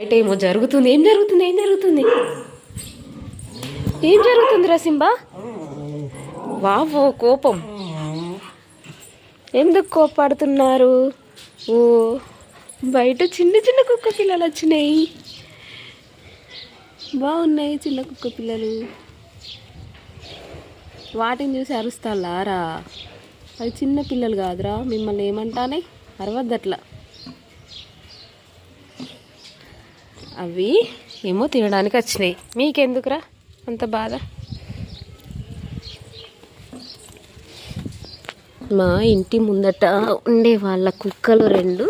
బయట ఏమో జరుగుతుంది. ఏం జరుగుతుంది? ఏం జరుగుతుంది? ఏం జరుగుతుంది రా సింబా? వావో కోపం. ఎందుకు కోపాడుతున్నారు? ఓ బయట చిన్న చిన్న కుక్క పిల్లలు వచ్చినాయి. బాగున్నాయి చిన్న కుక్క పిల్లలు. వాటిని చూసి అరుస్తాలారా? అవి చిన్న పిల్లలు కాదురా మిమ్మల్ని ఏమంటానే? అరవద్దట్లా. అవి ఏమో తినడానికి వచ్చినాయి. మీకెందుకురా అంత బాధ? మా ఇంటి ముందట ఉండే వాళ్ళ కుక్కలు రెండు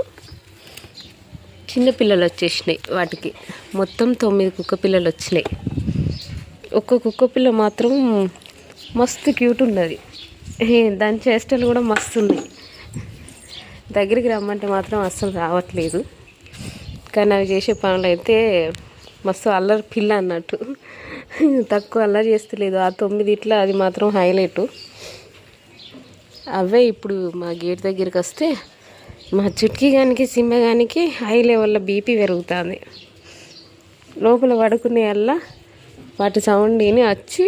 చిన్న పిల్లలు వచ్చేసినాయి వాటికి. మొత్తం తొమ్మిది కుక్క పిల్లలు వచ్చినాయి. ఒక్క కుక్క పిల్ల మాత్రం మస్తు క్యూట్ ఉన్నది. దాని చేష్టలు కూడా మస్తు ఉన్నాయి. దగ్గరికి రమ్మంటే మాత్రం అస్సలు రావట్లేదు. కానీ అవి చేసే పనులు అయితే మస్తు అల్లరి పిల్ల అన్నట్టు. తక్కువ అల్లరి చేస్తలేదు. ఆ తొమ్మిది ఇట్లా అది మాత్రం హైలైట్. అవే ఇప్పుడు మా గేట్ దగ్గరికి వస్తే మా చుట్కీ గానికి సింహ గానికి హై లెవెల్లో బీపీ పెరుగుతుంది. లోపల పడుకునే వల్ల వాటి సౌండ్ విని వచ్చి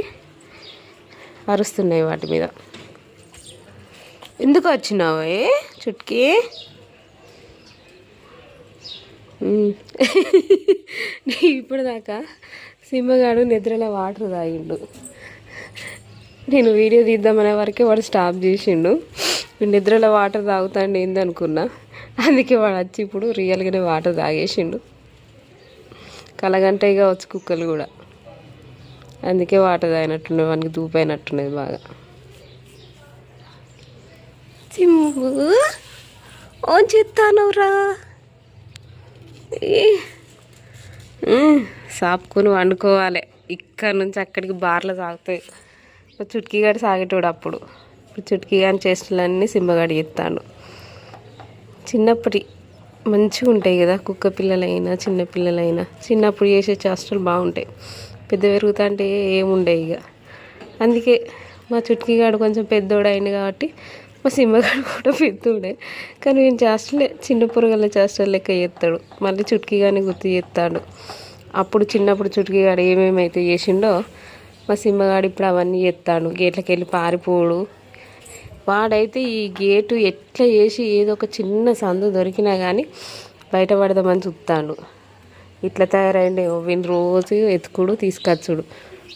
అరుస్తున్నాయి వాటి మీద. ఎందుకు వచ్చినావే చుట్కీ? ఇప్పుడు దాకా సింహగాడు నిద్రలో వాటర్ తాగిండు. నేను వీడియో తీద్దామనే వరకే వాడు స్టాప్ చేసిండు. నిద్రలో వాటర్ తాగుతాండి ఏందనుకున్నా. అందుకే వాడు వచ్చి ఇప్పుడు రియల్గానే వాటర్ తాగేసిండు. కలగంటగా వచ్చి కుక్కలు కూడా. అందుకే వాటర్ తాగినట్టున్నది వానికి దూపైనట్టున్నది బాగా. సింహు ఓ చెత్తానవురా సాపుకొని వండుకోవాలి. ఇక్కడ నుంచి అక్కడికి బార్లు సాగుతాయి. మా చుట్కీగాడు సాగేటోడు అప్పుడు. ఇప్పుడు చుట్కీగాని చేసినలన్నీ సింహగాడి ఎత్తాడు చిన్నప్పటి మంచిగా ఉంటాయి కదా కుక్క పిల్లలైనా చిన్న పిల్లలైనా. చిన్నప్పుడు చేసే చేష్టలు బాగుంటాయి. పెద్ద పెరుగుతా అంటే ఏముండే ఇక. అందుకే మా చుట్కీగాడు కొంచెం పెద్దోడు అయింది కాబట్టి మా సింహగాడు కూడా పెద్దోడే కానీ నేను చేస్తలే చిన్న పురుగుల చేస్తాడు లెక్క చేస్తాడు. మళ్ళీ చుట్కీగాని గుర్తు చేస్తాడు. అప్పుడు చిన్నప్పుడు చుట్కీగాడు ఏమేమి అయితే చేసిండో మా సింహగాడు ఇప్పుడు అవన్నీ చేస్తాడు. గేట్లకి వెళ్ళి పారిపోడు. వాడైతే ఈ గేటు ఎట్లా చేసి ఏదో ఒక చిన్న సందు దొరికినా కానీ బయట పడదామని చూస్తాడు. ఇట్లా తయారైండే వీని రోజు ఎత్తుకుడు తీసుకొచ్చుడు.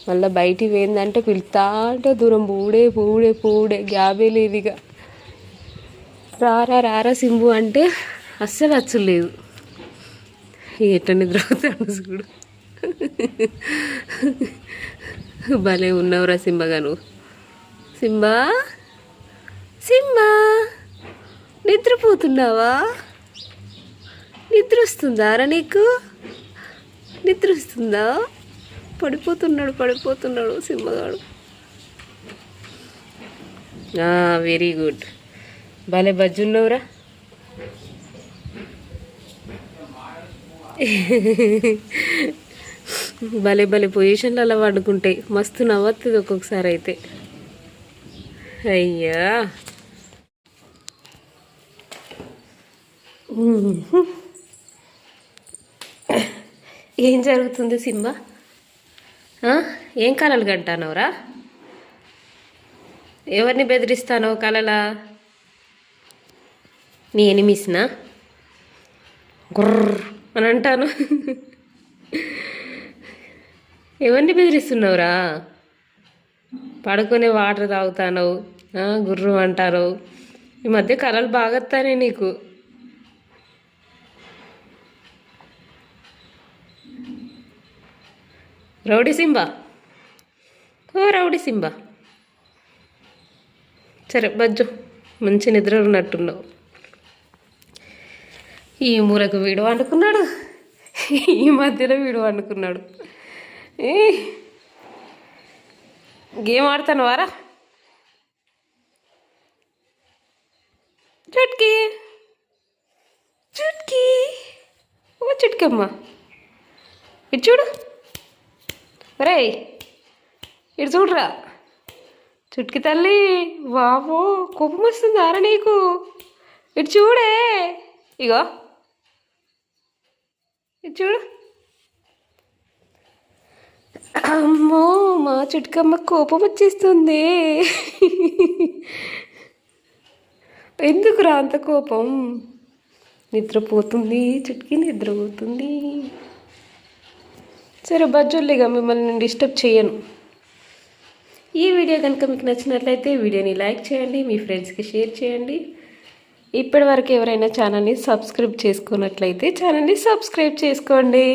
మళ్ళీ బయటికి పోయిందంటే పిలుతా అంటే దూరం పూడే పూడే పూడే గ్యాబే లేదు ఇక. రారా రారా సింబు అంటే అస్సలు అచ్చలేదు ఎట్ట నిద్రపోతాడు చూడు. భలే ఉన్నావురా సింబగా నువ్వు సింబా సింబా నిద్రపోతున్నావా? నిద్ర వస్తుందారా నీకు? నిద్ర వస్తుందా పడిపోతున్నాడు పడిపోతున్నాడు సింహగాడు వెరీ గుడ్. భలే బజ్జున్నావురా. భలే భలే పొజిషన్లలో అలా వండుకుంటాయి మస్తు నవ్వుతుంది ఒక్కొక్కసారి అయితే. అయ్యా. ఏం జరుగుతుంది సింబ? ఏం కలలు కంటానవరా? ఎవరిని బెదిరిస్తానో కలలా నీ ఎనిమిస్నా? గుర్ర అని అంటాను. ఎవరిని బెదిరిస్తున్నావురా? పడుకునే వాటర్ తాగుతానవు. గుర్రం అంటారు. ఈ మధ్య కలలు బాగా నీకు. Rowdy Simba? ఓ రౌడీ సింబా. సరే బజ్జు మంచి నిద్ర ఉన్నట్టున్నావు. ఈ మూలకు వీడు వండుకున్నాడు. ఈ మధ్యలో వీడు వండుకున్నాడు. ఏ? గేమ్ ఆడతాను వారా? చుట్కీ. చుట్కీ. ఓ చుట్కమ్మ. ఇటు చూడు. రే ఇటు చూడరా. చుట్కి తల్లి బాబు కోపం వస్తుంది ఆరా నీకు? ఇటు చూడే. ఇగో. చూడు. అమ్మో మా చుట్టుకమ్మ కోపం వచ్చేస్తుంది. ఎందుకురా అంత కోపం? నిద్రపోతుంది చుట్టుకి నిద్రపోతుంది. సరే బజ్జోళ్ళేగా మిమ్మల్ని నేను డిస్టర్బ్ చేయను. ఈ వీడియో కనుక మీకు నచ్చినట్లయితే వీడియోని లైక్ చేయండి మీ ఫ్రెండ్స్కి షేర్ చేయండి. ఇప్పటి వరకు ఎవరైనా ఛానల్ని సబ్స్క్రైబ్ చేసుకున్నట్లయితే ఛానల్ని సబ్స్క్రైబ్ చేసుకోండి.